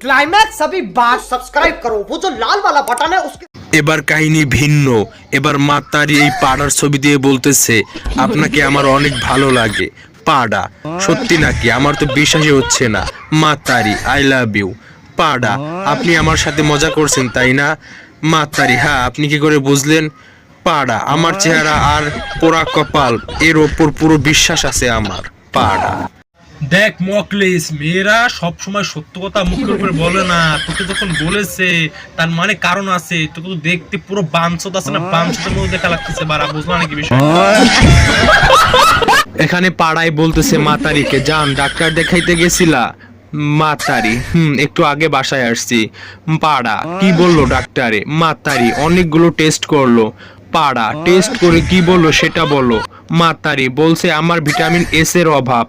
Climax अभी बात subscribe करो वो जो लाल वाला बटन है उसके এবার কাহিনী ভিন্ন এবার মাতারি এই পাড়ার ছবি দিয়ে বলতেছে আপনাকে আমার অনেক ভালো লাগে পাড়া সত্যি নাকি আমার তো বিশ্বাসই হচ্ছে না মাতারি আই লাভ ইউ পাড়া আপনি আমার সাথে মজা করছেন তাই না মাতারি হ্যাঁ আপনি কি করে বুঝলেন পাড়া আমার চেহারা আর পোড়া কপাল এর ওপর পুরো বিশ্বাস আছে আমার পাড়া দেখ মকলেস মেয়েরা সবসময় সত্য কথা মুখের উপরে বলে না। তোকে যখন বলেছে তার মানে কারণ আছে। তোকে তো দেখতে পুরো বাঞ্ছত আছে না? বাঞ্ছতের মধ্যে দেখা লাগতেছে বারা বুঝলা নাকি বিষয় এখানে পাড়ায় বলতেছে মাতারিকে যান ডাক্তার দেখাইতে গেছিলা? মাতারি হুম একটু আগে বাসায় আসছি। পাড়া কি বলল ডাক্তারে? মাতারি অনেকগুলো টেস্ট করল। পাড়া টেস্ট করে কি বলল সেটা বলো। মাতারি বলছে আমার ভিটামিন এস এর অভাব।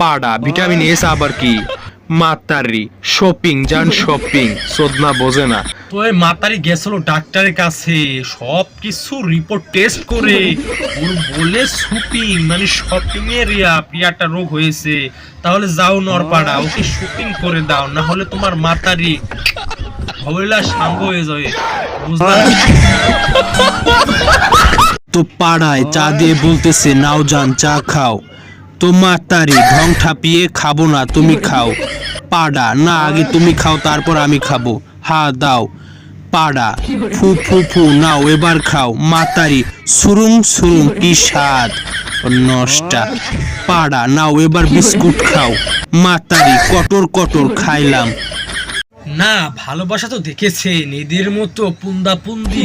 পাড়া ভিটামিন এস আবার কি? মাতারি শপিং যান শপিং সোদনা বোঝে না। তো এই মাতারি গেছিল ডাক্তারের কাছে সব কিছু রিপোর্ট টেস্ট করে। ওর বলে শুটিং মানে শপিং এর একটা রোগ হয়েছে। তাহলে যাও নরপাড়া ওকে শুটিং করে দাও না হলে তোমার মাতারি হইলা সাঙ্গ হয়ে যাবে। তো পাড়ায় চা দিয়ে বলতেছে নাও যান চা খাও। তো মাতারি ঢং ঠাপিয়ে খাব না, তুমি খাও। পাড়া, না, আগে তুমি খাও, তারপর আমি খাব। হা, দাও। পাড়া, ফু ফু ফু, নাও, এবার খাও। মাতারি সুরুং সুরুং, কি স্বাদ। নষ্টা। পাড়া, নাও, এবার বিস্কুট খাও। মাতারি কটর কটর খাইলাম। না, ভালোবাসা তো দেখেছেন এদের মতো পুন্দা পুন্দি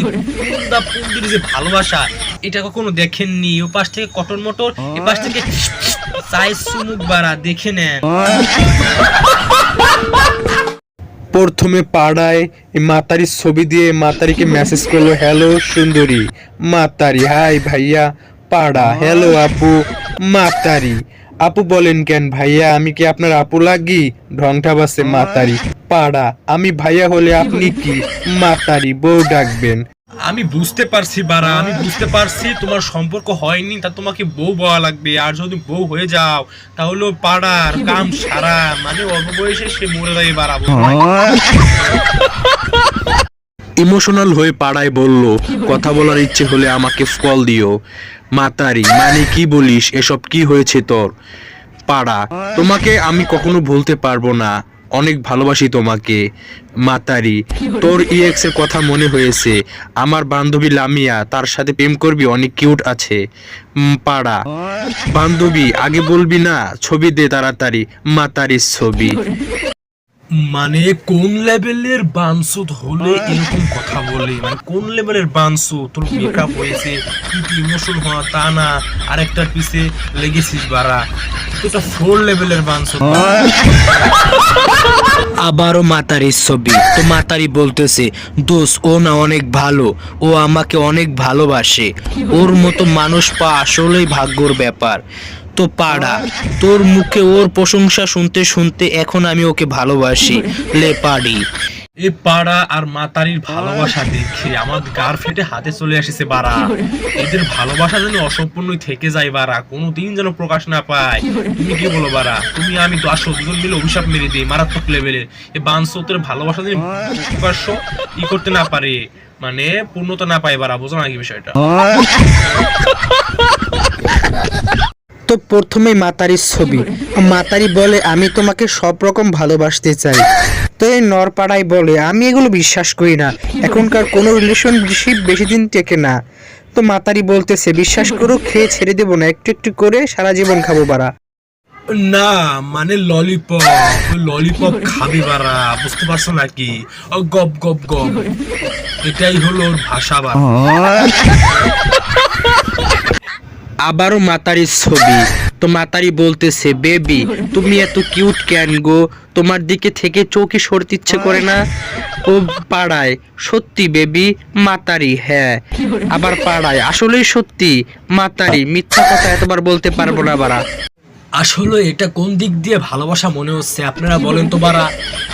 পুন্দা পুন্দির যে ভালোবাসা, এটা কখনো দেখেননি। ও পাশ থেকে কটন মটর এ পাশ থেকে সুমুক বাড়া, দেখে নেন। প্রথমে পাড়ায় মাতারির ছবি দিয়ে মাতারিকে মেসেজ করল হ্যালো সুন্দরী। মাতারি হাই ভাইয়া। পাড়া হ্যালো আপু। মাতারি, আপু বলেন কেন ভাইয়া, আমি কি আপনার আপু লাগি? ঢংটা বাসে মাতারি। পাড়া, আমি ভাইয়া হলে আপনি কি? মাতারি, বউ ডাকবেন। আমি বুঝতে পারছি বাড়া আমি বুঝতে পারছি তোমার সম্পর্ক হয়নি তা তোমাকে বউ বলা লাগবে। আর যদি বউ হয়ে যাও তাহলে পাড়ার কাম সারা মানে অল্প বয়সে সে মরে যাবে বাড়া ইমোশনাল হয়ে পাড়ায় বলল কথা বলার ইচ্ছে হলে আমাকে কল দিও। মাতারি মানে কি বলিস এসব কি হয়েছে তোর? পাড়া তোমাকে আমি কখনো ভুলতে পারব না। অনেক ভালোবাসি তোমাকে, মাতারি। তোর ইএক্স এর কথা মনে হয়েছে। আমার বান্ধবী লামিয়া, তার সাথে প্রেম করবি, অনেক কিউট আছে। পাড়া। বান্ধবী, আগে বলবি না, ছবি দে তাড়াতাড়ি, মাতারির ছবি। মানে কোন লেভেলের বানসুদ হলে এরকম কথা বলে? মানে কোন লেভেলের বানসু তোর মেকআপ হয়েছে কি কি ইমোশন হওয়া তা না। আরেকটার পিছে লেগেছিস বাড়া। ফোর লেভেলের বানসুদ। আবারও মাতারির ছবি। তো মাতারি বলতেছে দোষ ও না অনেক ভালো। ও আমাকে অনেক ভালোবাসে। ওর মতো মানুষ পা আসলেই ভাগ্যর ব্যাপার। তো পাড়া তোর মুখে ওর প্রশংসা শুনতে শুনতে এখন আমি ওকে ভালোবাসি লে পাড়ি এ পাড়া আর মাতারির ভালোবাসা দেখে আমার গার ফেটে হাতে চলে এসেছে বাড়া। এদের ভালোবাসা যেন অসম্পূর্ণই থেকে যায় বাড়া কোনোদিন যেন প্রকাশ না পায়। তুমি কি বলো বাড়া? তুমি আমি তো আসো দুজন মিলে অভিশাপ মেরে দিই মারাত্মক লেভেলের এ। বানসতের ভালোবাসা যেন প্রকাশ্য ই করতে না পারে মানে পূর্ণতা না পায় বাড়া বোঝো নাকি বিষয়টা? তো প্রথমে মাতারির ছবি। মাতারি বলে আমি তোমাকে সব রকম ভালোবাসতে চাই। তো এই নরপাড়ায় বলে আমি এগুলো বিশ্বাস করি না। এখনকার কোনো রিলেশনশিপ বেশি দিন টেকে না। তো মাতারি বলতেছে বিশ্বাস করো খেয়ে ছেড়ে দেবো না। একটু একটু করে সারা জীবন খাব বাড়া। না মানে ললিপপ ললিপপ খাবি বারা বুঝতে পারছ নাকি? গপ গপ গপ। এটাই হলো ওর ভাষা বারা আবারও মাতারির ছবি। তো মাতারি বলতেছে বেবি তুমি এত কিউট কেন গো? তোমার দিকে থেকে চৌকি সরতে ইচ্ছে করে না? ও পাড়ায় সত্যি বেবি মাতারি হ্যাঁ আবার পাড়ায়। আসলেই সত্যি মাতারি মিথ্যা কথা এতবার বলতে পারব না বাড়া। আসলে এটা কোন দিক দিয়ে ভালোবাসা মনে হচ্ছে আপনারা বলেন তো বারা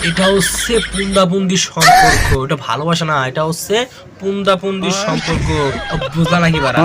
এটা হচ্ছে পুন্দাপুন্দি সম্পর্ক। এটা ভালোবাসা না এটা হচ্ছে পুন্দাপুন্দির সম্পর্ক। বুঝলা নাকি বারা